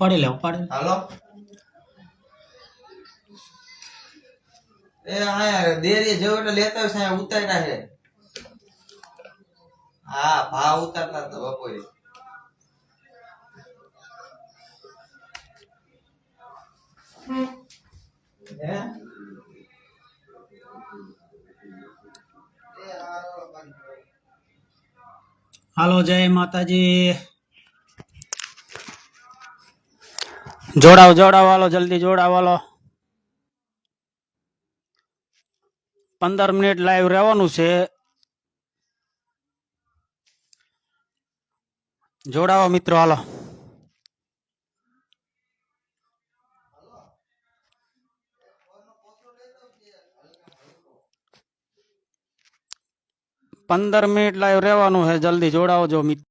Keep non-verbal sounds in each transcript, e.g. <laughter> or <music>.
ઉપાડે લે ઉપાડે હાલો એ હા યાર દેરી જેવો એટલે લેતો છે ઉતાર્યા છે હા ભાવ ઉતારતા હતા બપોરે હાલો જય માતાજી જોડાવો જોડાવ જોડાવાલો જલ્દી જોડાવાલો પંદર મિનિટ લાઈવ રહેવાનું છે જોડાવો મિત્રો હાલો પંદર મિનિટ લાઈવ રહેવાનું છે જલ્દી જોડાવો જો મિત્રો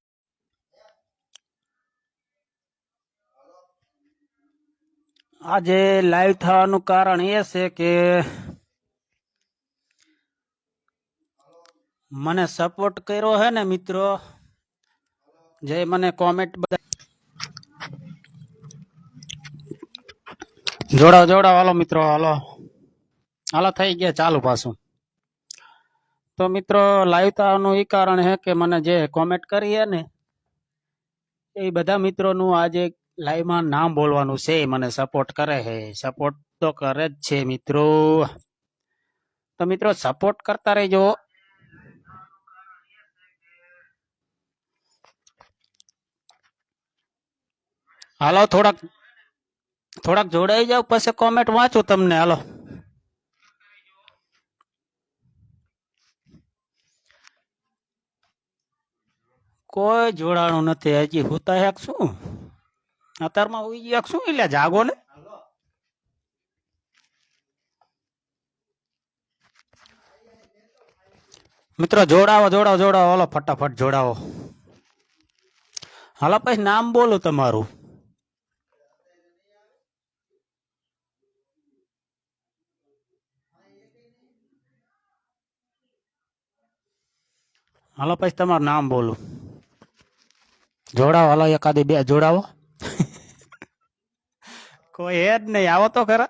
આજે લાઈવ થવાનું કારણ એ છે કે મને સપોર્ટ કર્યો હે ને મિત્રો જે મને કોમેન્ટ બધા જોડાવ જોડાવ હાલો મિત્રો હાલો હાલો થઈ ગયા ચાલુ પાછું તો મિત્રો લાઈવ થવાનું એ કારણ હે કે મને જે કોમેન્ટ કરી હે ને એ બધા મિત્રોનું આજે લાઇક માં નામ બોલવાનું છે મને સપોર્ટ કરે છે સપોર્ટ તો કરે જ છે મિત્રો તો મિત્રો સપોર્ટ કરતા રહેજો હાલો થોડક થોડક જોડાઈ जाओ પછી કમેન્ટ વાંચું તમને હાલો કોઈ જોડાણ નથી હજી હતા હે કશું અત્યારમાં એક શું એટલે જાગો ને મિત્રો જોડાવો જોડાવો જોડાવો હલો ફટાફટ જોડાવો હાલો પછી નામ બોલો તમારું હાલો પછી તમારું નામ બોલું જોડાવો હાલો એકાદી બે જોડાવો કોઈ હે જ નહીં આવો તો ખરા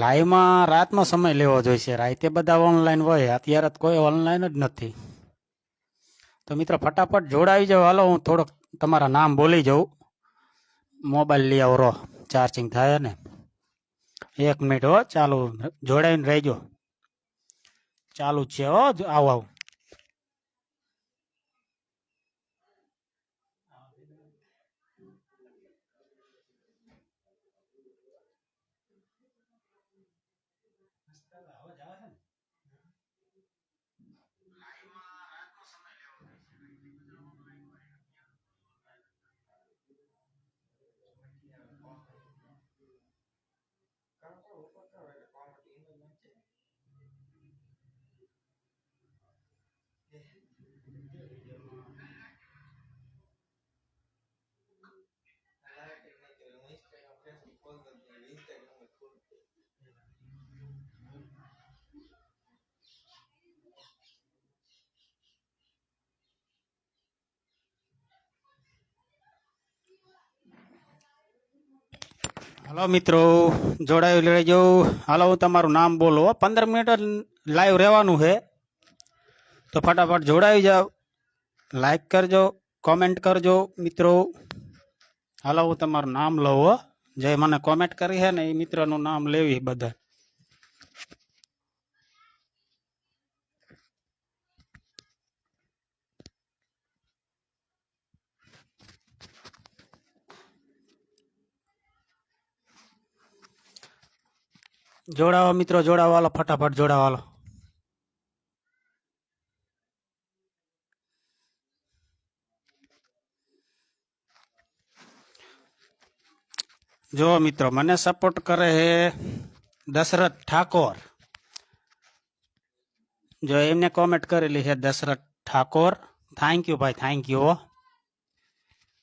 લાઈવમાં રાતનો સમય લેવો જોઈશે રાતે બધા ઓનલાઈન હોય અત્યારે કોઈ ઓનલાઈન જ નથી તો મિત્ર ફટાફટ જોડાવી જાઓ હાલો હું થોડોક તમારા નામ બોલી જાઉં મોબાઈલ લઈ આવો રહો ચાર્જિંગ થાય ને એક મિનિટ હો ચાલુ જોડાઈને રહેજો ચાલુ છે હો આવો આવું हेलो मित्रों जोडाय ले जाओ हेलो તમારું નામ બોલો હો 15 મિનિટ લાઈવ રહેવાનું છે તો फटाफट જોડાઈ જાવ લાઈક કરજો કમેન્ટ કરજો મિત્રો હાલો તમારું નામ લઉં હો જય મને કમેન્ટ કરી છે ને એ મિત્રો નું નામ લેવી બદર जोड़ा मित्रों जोड़ा वालो फटाफट जोड़ा वालो जो मित्रों मैंने सपोर्ट करे है दशरथ ठाकुर जो इमने कमेंट करे ली है दशरथ ठाकुर थैंक यू भाई थैंक यू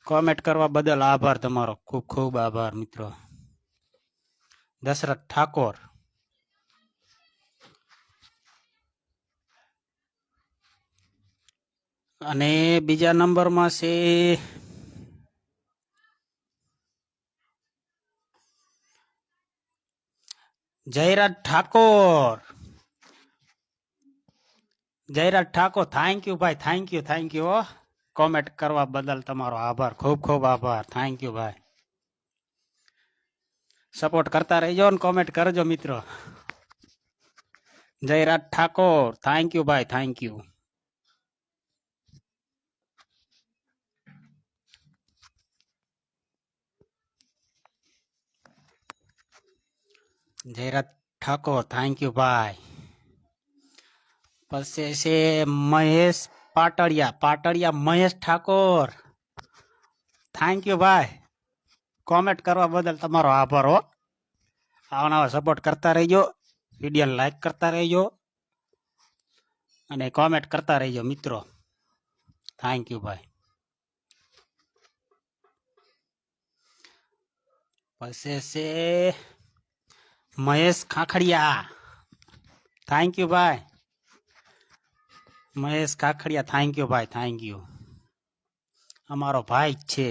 कमेंट करवा बदल आभार तमो खूब खूब आभार मित्रों दशरथ ठाकुर અને બીજા નંબર માં છે જયરાજ ઠાકોર જયરાજ ઠાકોર થેન્ક યુ ભાઈ થેન્ક યુ થેન્ક યુ ઓ કોમેન્ટ કરવા બદલ તમારો આભાર ખૂબ ખૂબ આભાર થેન્ક યુ ભાઈ સપોર્ટ કરતા રહેજો અને કોમેન્ટ કરજો મિત્રો જયરાજ ઠાકોર થેન્ક યુ ભાઈ thank you Jayraj Thakor thank you ભાઈ પછી છે મહેશ પાટડિયા પાટડિયા મહેશ ઠાકોર થેન્ક યુ ભાઈ કોમેન્ટ કરવા બદલ તમારો આભાર હો આવનારા સપોર્ટ કરતા રહેજો વિડીયોને લાઈક કરતા રહેજો અને કોમેન્ટ કરતા રહેજો મિત્રો થેન્ક યુ ભાઈ પછી છે महेश खाखड़िया थैंक यू भाई महेश खाखड़िया थैंक यू भाई थैंक यू अमारो भाई छे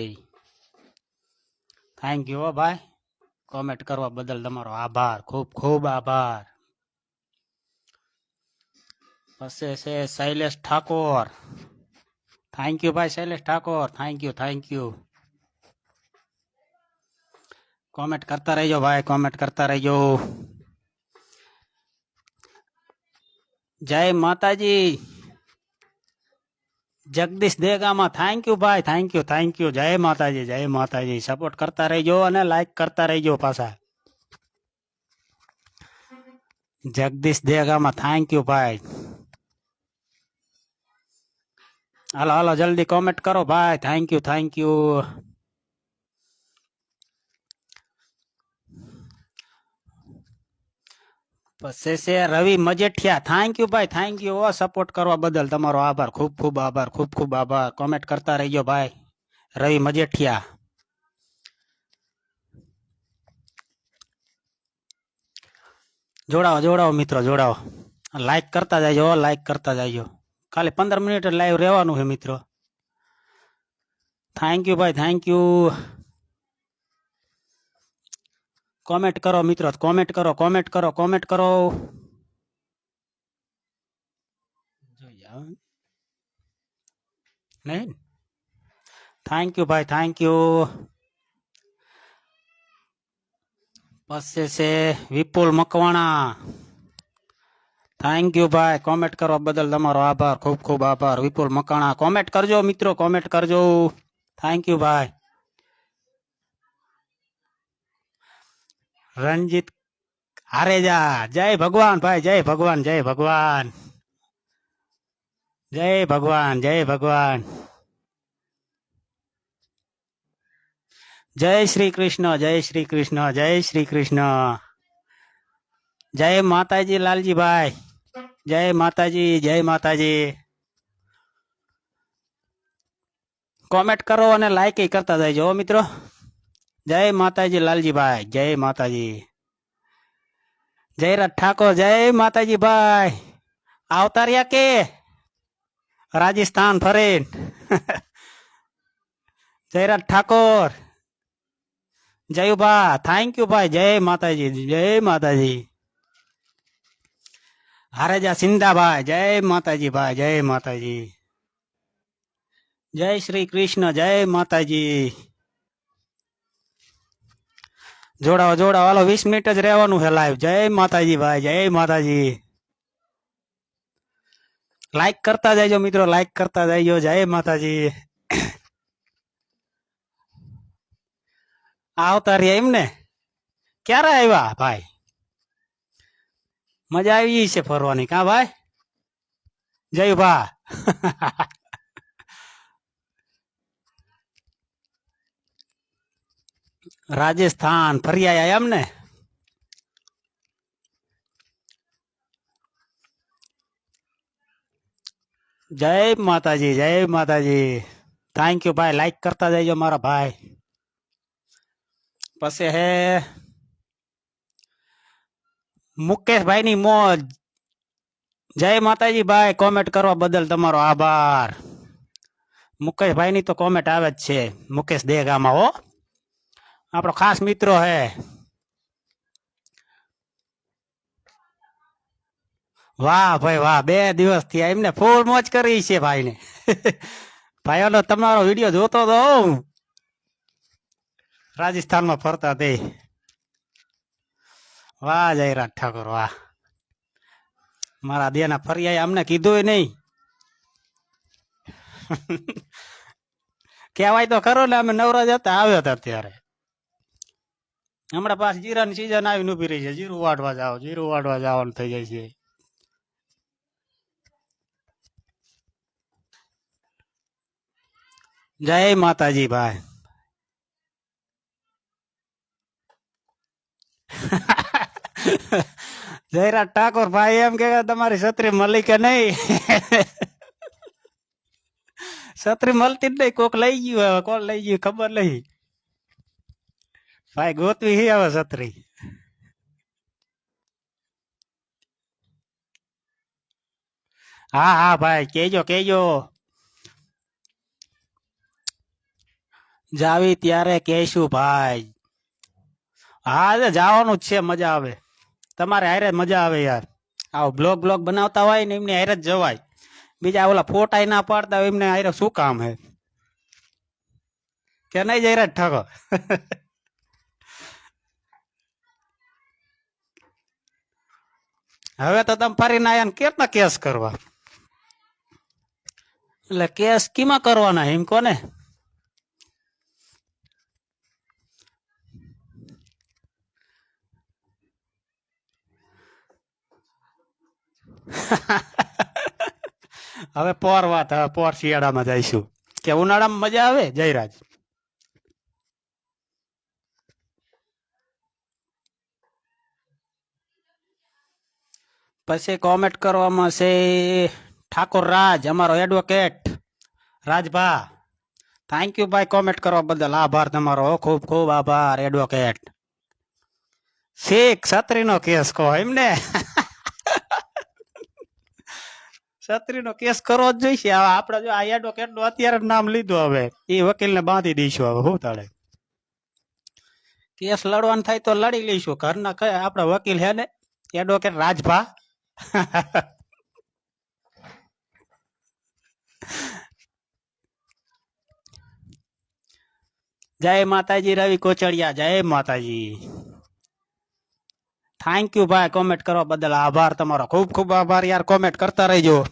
थैंक यू भाई कमेंट करवा बदल तमारो आभार खूब खूब आभार से शैलेष ठाकुर थैंक यू भाई Shailesh Thakur thank you thank you comment करता रहियो भाई कमेंट करता रहियो जय माता जी जगदीश देगा मा थैंक यू भाई थैंक यू थैंक यू जय माता जी जय माता जी सपोर्ट करता रहियो लाइक करता रहियो पासा जगदीश देगा मा थैंक यू भाई हलो हलो जल्दी कमेंट करो भाई थैंक यू थैंक यू બસ સે સે રવિ મજેઠિયા થેન્ક યુ ભાઈ થેન્ક યુ સપોર્ટ કરવા બદલ તમારો આભાર ખુબ ખુબ આભાર ખુબ ખુબ આભાર કમેન્ટ કરતા રહેજો ભાઈ રવિ મજેઠિયા જોડાઓ જોડાઓ મિત્રો જોડાઓ લાઈક કરતા જ જજો લાઈક કરતા જ જજો કાલે 15 મિનિટ લાઈવ રહેવાનું છે મિત્રો થેન્ક યુ ભાઈ થેન્ક યુ कमेंट करो मित्र कमेंट करो कमेंट करो कमेंट करो नहीं थैंक यू भाई थैंक यू पसे विपुल मकवाणा थैंक यू भाई कमेंट करो बदल तमो आभार खूब खूब आभार विपुल मकवाणा कमेंट करजो मित्रों कमेंट करजो थैंक यू भाई रंजित आरेजा जय भगवान भाई जय भगवान जय भगवान जय भगवान जय भगवान जय श्री कृष्ण जय श्री कृष्ण जय श्री कृष्ण जय माताजी लालजी भाई जय माताजी जय माताजी कमेंट करो और लाइक करता जाए जो मित्रों जय माता जी लाल जी भाई जय माता जी जय ठाकुर जय माता जी भाई अवतार या के राजस्थान फरेन <laughs> जयराज ठाकुर जय बा थैंक यू भाई जय माता जी जय माता जी हरे जा सिंधा भाई जय माता जी भाई जय माता जी जय श्री कृष्ण जय माता जी જોડાવો જોડાવો હાલો વીસ મિનિટ જ રહેવાનું છે લાઈવ જય માતાજી ભાઈ જય માતાજી લાઈક કરતા જઈજો મિત્રો લાઈક કરતા જઈજો જય માતાજી આવતા રહ્યા એમને ક્યારે આવ્યા ભાઈ મજા આવી છે ફરવાની કા ભાઈ જય ભા <laughs> राजस्थान फरी आया हमने जय माता जी जय माता जी थैंक यू भाई लाइक करता जाइयो हमारा भाई पसे है मुकेश भाई नी मौज जय माता जी भाई कमेंट करवा बदल तमो आभार मुकेश भाई नी तो कमेंट आवे मुकेश देगा આપણો ખાસ મિત્રો હે વાહ ભાઈ વાહ બે દિવસ થયા એમને ફૂલ મોજ કરી છે ભાઈને <laughs> ભાઈઓનો તમારો વિડીયો જોતો તો હું રાજસ્થાનમાં ફરતા તે વાહ જયરાજ ઠાકોર વાહ મારા દેના ફરી અમને કીધું નહીં <laughs> કહેવાય તો ખરો ને અમે નવરાજ હતા આવ્યો હતા ત્યારે हमारे पास जीरा सीजन आई नी रही है जीरो वाटवा जाओ जीरो वाटवा जावा थी जाए जय माता जी भाई <laughs> जयराज ठाकुर भाई एम के तुम्हारी छत्री मलिक नहीं छत्री <laughs> मलती नहीं कोक लाई गये कौन लाई खबर नहीं ભાઈ ગોતવી હી હવે છત્રી હા હા ભાઈ કેજો કેજો જાવી ત્યારે કહેશું ભાઈ હા જવાનું જ છે મજા આવે તમારે હારે મજા આવે યાર આવો બ્લોગ બ્લોગ બનાવતા હોય ને એમને હારે જ જવાય બીજા ઓલા ફોટા ના પાડતા હોય એમને હારે શું કામ હે કે નહીં જઈ રહ્યા ઠગો <laughs> હવે તો તમે ફરીને આયા કેટલા કેસ કરવા એટલે કેસ કીમાં કરવાના એમ કોને <laughs> હવે પોર વાત હવે પોર શિયાળામાં જઈશું કે ઉનાળામાં મજા આવે જયરાજ પછી કોમેન્ટ કરવામાં છે ઠાકોર રાજ અમારો એડવોકેટ રાજભા થેન્ક યુ ભાઈ કોમેન્ટ કરવા બદલ આભાર તમારો ખૂબ ખૂબ આભાર એડવોકેટ શેખ છત્રીનો કેસ કહો એમને <laughs> છત્રીનો કેસ કરવો જ જોઈશે હવે આપણે જો આ એડવોકેટ નું અત્યારે નામ લીધું હવે એ વકીલને બાંધી દઈશું હવે હું તાળે કેસ લડવાનું થાય તો લડી લઈશું ઘરના કયા આપણા વકીલ હે ને એડવોકેટ રાજભા <laughs> जय माता जी रवि कोचड़िया जय माता जी थैंक यू भाई कमेंट करो बदल आभार तुम्हारा खूब खूब आभार यार कमेंट करता रहो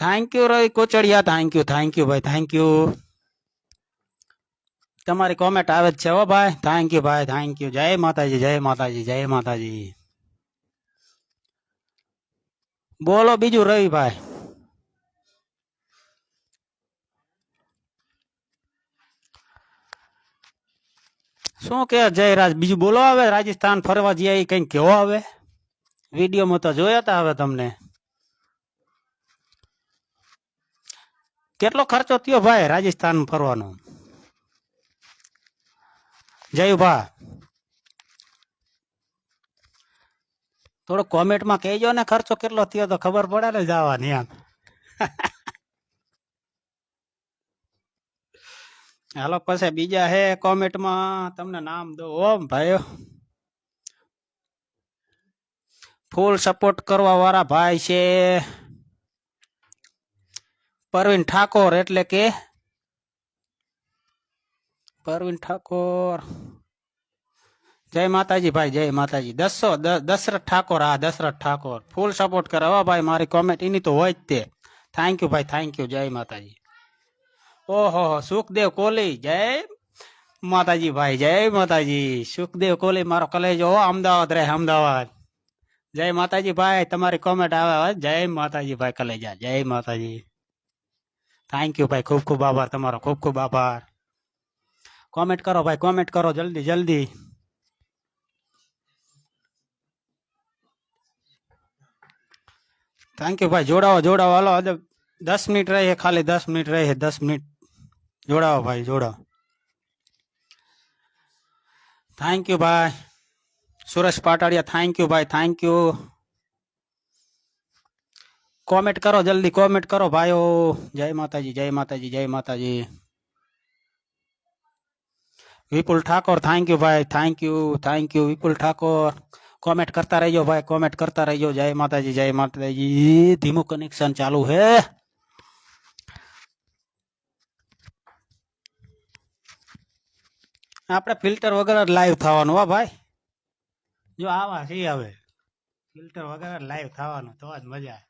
thank you Ravi Kochadiya thank you thank you भाई थैंक यू तुम्हारी कमेंट आवे भाई थैंक यू भाई थैंक यू जय माता जी जय माता जय माता जी બોલો બીજું રવિભાઈ શું કે જયરાજ બીજું બોલો આવે રાજસ્થાન ફરવા જઈએ કઈ કેવો હવે વિડીયોમાં તો જોયા હતા હવે તમને કેટલો ખર્ચો થયો ભાઈ રાજસ્થાન ફરવાનો જય થોડો કોમેન્ટમાં કહેજો ને ખર્ચો કેટલો થયો તો ખબર પડે ને જવાની એમ હાલો પછી બીજા હે કોમેન્ટમાં તમને નામ દો ઓમ ભાઈઓ ફૂલ સપોર્ટ કરવા વાળા ભાઈ છે પરવીન ઠાકોર એટલે કે પરવીન ઠાકોર जय माता जी भाई जय माता जी दसो दशरथ ठाकुर हा दशरथ ठाकुर फुल सपोर्ट करे वाह भाई मारी कॉमेंट इन तो हो थैंक यू भाई थैंक यू जय माता जी ओहो सुखदेव कोहली जय माता जी भाई जय माता जी सुखदेव कोहली मारो कॉलेज हो अहमदाबाद रहे अहमदावाद जय माता जी भाई तुम्हारी कॉमेंट आवे जय माता जी भाई कलेजा जय माता जी थैंक यू भाई खूब खूब आभार तुम्हारा खूब खूब आभार कॉमेंट करो भाई कॉमेंट करो जल्दी जल्दी थैंक यू भाई जोड़ा जोड़ा वालो अब दस मिनट रहे है खाली दस मिनट रहे है दस मिनट जोड़ा भाई जोड़ा थैंक यू भाई सूरज पाटाड़िया थैंक यू भाई थैंक यू कमेंट करो जल्दी कमेंट करो भाई ओ जय माता जी जय माता जी जय माता जी विपुल ठाकुर थैंक यू भाई thank you thank you Vipul Thakur comment करता रहियो भाई कमेंट करता रहियो जय माता जी जय माता जी धीमो कनेक्शन चालू है अपने फिल्टर वगैरह लाइव थानु भाई जो आवा सी हम फिल्टर वगैरह लाइव थानु तो आज मजा है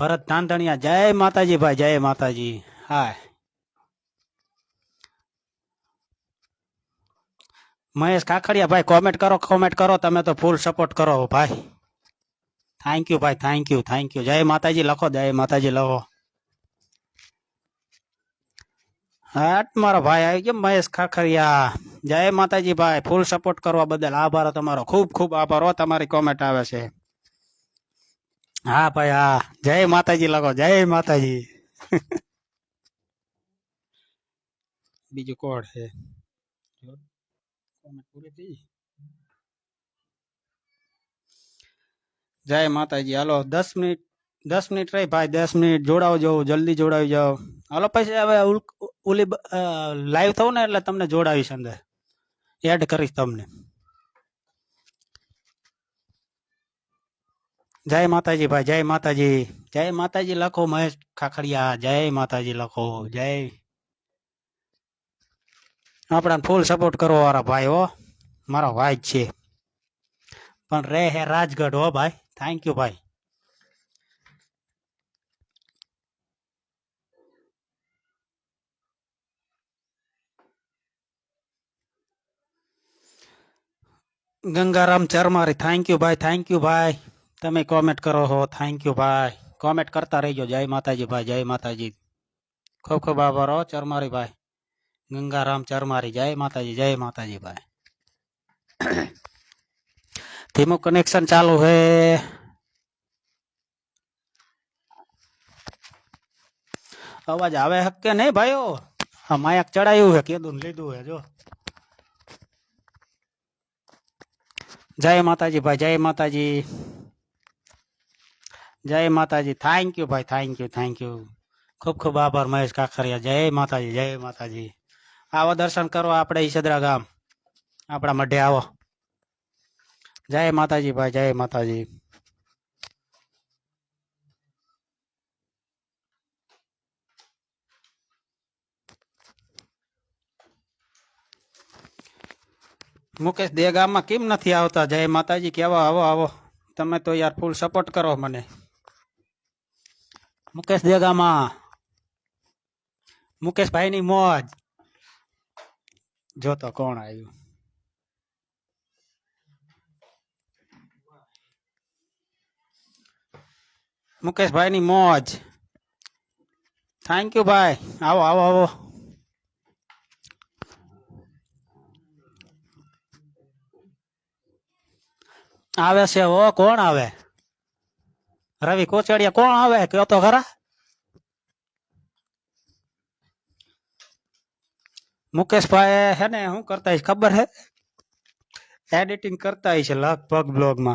भरत धानधनिया जय माता जी भाई जय माता जी हाय महेश काखड़िया भाई कमेंट करो कमेंट करो तमें तो फुल सपोर्ट करो भाई थैंक यू भाई थैंक यू थैंक यू जय माता लखो जय माता लखो हट मारो भाई आई गया महेश खाखरिया जय माता भाई फूल सपोर्ट करने बदल आभार तमो खूब खूब आभार हो तारी कॉमेंट आए हाँ भाई हाँ जय माता लखो जय माता बीजू कोड है મહૂરતી જય માતાજી હાલો 10 મિનિટ 10 મિનિટ રે ભાઈ 10 મિનિટ જોડાઓ જાવ જલ્દી જોડાઈ જાવ હાલો પછી હવે ઓલી લાઈવ થાઉ ને એટલે તમને જોડાવીશ અંદર એડ કરીશ તમને જય માતાજી ભાઈ જય માતાજી જય માતાજી લખો મહેશ ખાખરિયા જય માતાજી લખો જય अपना फूल सपोर्ट करो वाला भाई हो मारा भाई छे पर रे है राजगढ़ हो भाई थैंक यू भाई गंगाराम चरमारी थैंक यू भाई थैंक यू भाई ते कमेंट करो हो थैंक यू भाई कमेंट करता रहो जय माताजी भाई जय माताजी खूब खूब आभार हो चरमारी भाई गंगाराम चार मारी जय माता जी जय माता <coughs> जी भाई थीमो कनेक्शन चालू है अवाज आवे हक्के नहीं भाईओ हम आया चढ़ायू है के दून लीधु है जो जय माता जी भाई जय माता जी जय माता जी थैंक यू भाई थैंक यू थैंक यू खूब खूब आभार महेश काकरिया जय माता जी जय माता जी આવા દર્શન કરો આપડે ઈ સદરા ગામ આપડા મઢે આવો જય માતાજી ભાઈ જય માતાજી મુકેશ દે ગામમાં કેમ નથી આવતા જય માતાજી કેવા આવો આવો તમે તો યાર ફૂલ સપોર્ટ કરો મને મુકેશ દે ગામમાં મુકેશ ભાઈ ની મોજ જોતો કોણ આયુ મુકેશભાઈ ની મોજ થેન્ક યુ ભાઈ આવો આવો આવો આવ્યા છે હો કોણ આવે રવિ કોછડિયા કોણ આવે કેતો ઘરે मुकेश भाई है ने हूँ करता है खबर है एडिटिंग करता है लगभग ब्लॉग में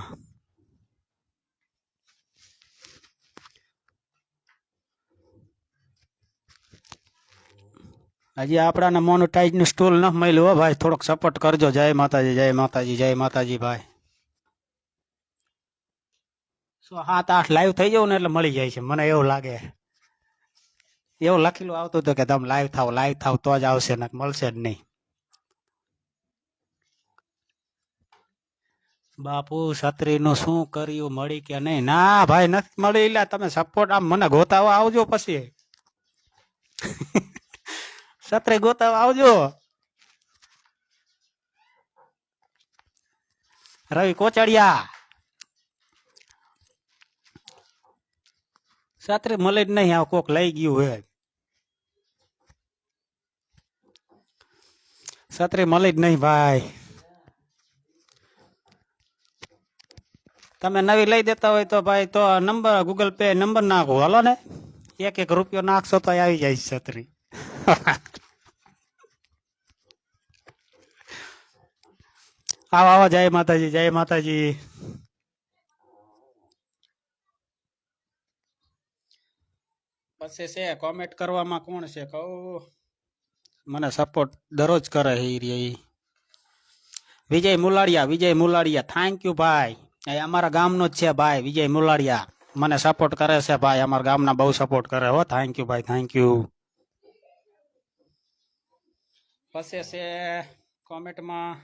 हजी आप मोनोटाइज न स्टोल न मिलो भाई थोड़ा सपोर्ट करजो जय माता जय माता जय माता भाई सो हाथ आठ लाइव थी जाओ मिली जाए मैं एवं लगे એવું લખેલું આવતું હતું કે તમે લાઈવ થાવ લાઈવ થાવ તો જ આવશે ને મળશે જ નહીં બાપુ છત્રીનું શું કર્યું મળી કે નહીં ના ભાઈ નથી મળી એટલે તમે સપોર્ટ આમ મને ગોતાવા આવજો પછી <laughs> છત્રી ગોતાવા આવજો રવિ કોચડિયા છત્રી મળી જ નહીં આ કોક લઈ ગયું હોય છત્રી મળી જ નહીં ભાઈ તમે નવી લઈ દેતા હોય તો ભાઈ તો નંબર ગૂગલ પે નંબર નાખો હાલો ને એક એક રૂપિયો નાખશો તો આવી જાય છત્રી આવો આવો જય માતાજી જય માતાજી પછી છે કોમેન્ટ કરવામાં કોણ છે કહું મને સપોર્ટ દર રોજ કરે હી રિયે વિજય મુલાળિયા વિજય મુલાળિયા થેન્ક યુ ભાઈ આય અમારા ગામ નો છે ભાઈ વિજય મુલાળિયા મને સપોર્ટ કરે છે ભાઈ અમારા ગામના બહુ સપોર્ટ કરે હો થેન્ક યુ ભાઈ થેન્ક યુ ફસેસે કોમેન્ટ માં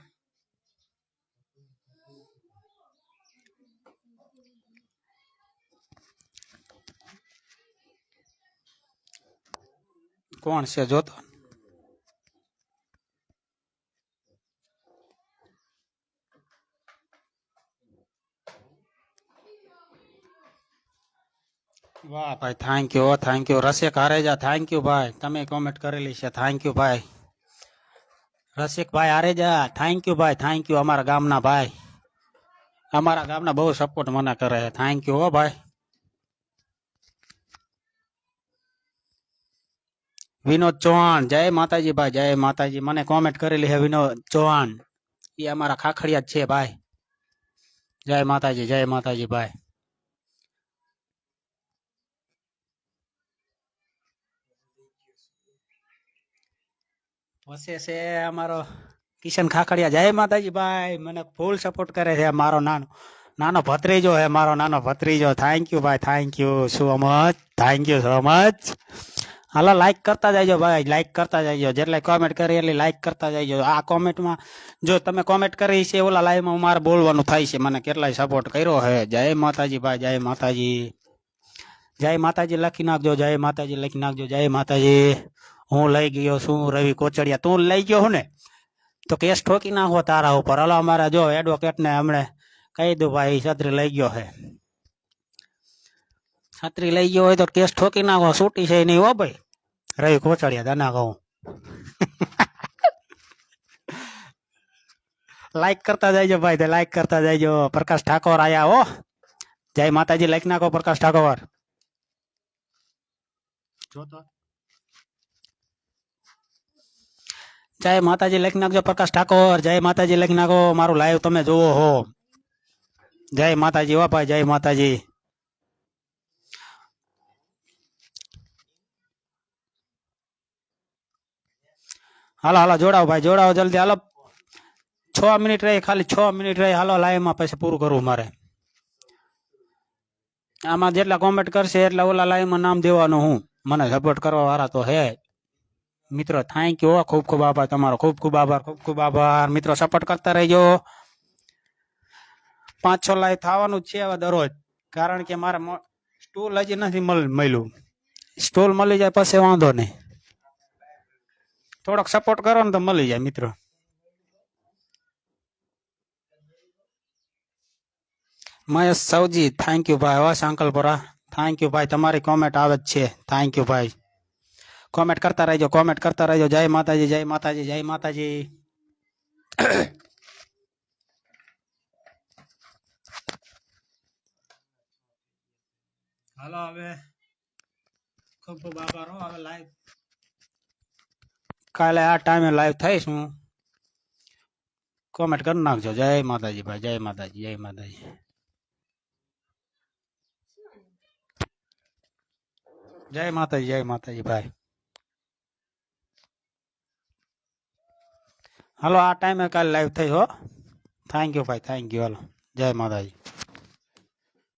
કોણ છે જોતો वाह भाई thank you thank you Rasik Areja thank you भाई तमें कमेंट कर थैंक यू भाई रसिक भाई आरेजा थैंक यू भाई थैंक यू अमरा गामना भाई अमरा गामना बहुत सपोर्ट मना कर थैंक यू भाई विनोद चौहान जय माता जी भाई जय माता जी मैंने कॉमेंट कर है विनोद चौहान ये हमारा खाखड़िया भाई जय माता जी जय माता जी भाई વસે છે અમારો કિશન ખાખડિયા જય માતાજી ભાઈ મને ફૂલ સપોર્ટ કરે છે મારો નાનો નાનો ભત્રીજો હે મારો નાનો ભત્રીજો થેન્ક યુ ભાઈ thank you so much thank you so much hello like કરતા જાયજો ભાઈ લાઈક કરતા જાયજો જેટલે કોમેન્ટ કરી એટલી લાઈક કરતા જાયજો આ કોમેન્ટમાં જો તમે કોમેન્ટ કરી છે ઓલા લાઈવમાં મારે બોલવાનું થાય છે મને કેટલાય સપોર્ટ કર્યો હે જય માતાજી ભાઈ જય માતાજી જય માતાજી લખી નાખજો જય માતાજી લખી નાખજો જય માતાજી हूँ लाइ गो शू रवि कोचड़िया तू लाइ गो ने तो केस ठोकी ना हो तारा ऊपर हलो अमरा जो एडवोकेट ने हमने कही दू भाई छतरी लाइ गो है छतरी लाइ गो तो केस ठोकी ना हो सूटी से नहीं हो भाई रवि कोचड़िया दाना कहू लाइक करता जाइज भाई लाइक करता जाइज प्रकाश ठाकुर आया हो जय माता लाइक ना को प्रकाश ठाकुर जो तो जय माताजी लखना को प्रकाश ठाकुर जय माताजी लखना को मारो लाइव तुम्हें जो हो जय माताजी वापा जय माताजी हालो हालो જોડાઓ ભાઈ જોડાઓ જલ્દી હાલો 6 મિનિટ રહી ખાલી 6 મિનિટ રહી હાલો લાઈવ માં પછી પૂરું करू मारे આમાં જેટલા કોમેન્ટ કરશે એટલા ઓલા લાઈવ માં નામ દેવાનો હું મને સપોર્ટ કરવા વારા તો હે મિત્રો થેન્ક યુ ખૂબ ખૂબ આભાર તમારો ખૂબ ખૂબ આભાર ખૂબ ખૂબ આભાર મિત્રો સપોર્ટ કરતા રહેજો પાંચ છ લાઈ થવાનું જ છે હવે દરરોજ કારણ કે મારે સ્ટોલ હજી નથી મળ્યું સ્ટોલ મળી જાય પછી વાંધો નહીં થોડોક સપોર્ટ કરો ને તો મળી જાય મિત્રો મહેશ સૌજી થેન્ક યુ ભાઈ વાસ અંકલપુરા થેન્ક યુ ભાઈ તમારી કોમેન્ટ આવે જ છે થેન્ક યુ ભાઈ कमेंट करता रहो कमेंट करता रहो जय माता जी जय माता जी जय माता जी हेलो अबे खूब खूब आभार हूँ अबे लाइव काले आ टाइम में लाइव था इसमें कमेंट कर नाक जो जय माता जी भाई जय माता जी जय माता जी जय माता जी जय माता जी भाई हलो आ टाइम कल लाइव थे हो थैंक यू भाई थैंक यू हलो जय माता जी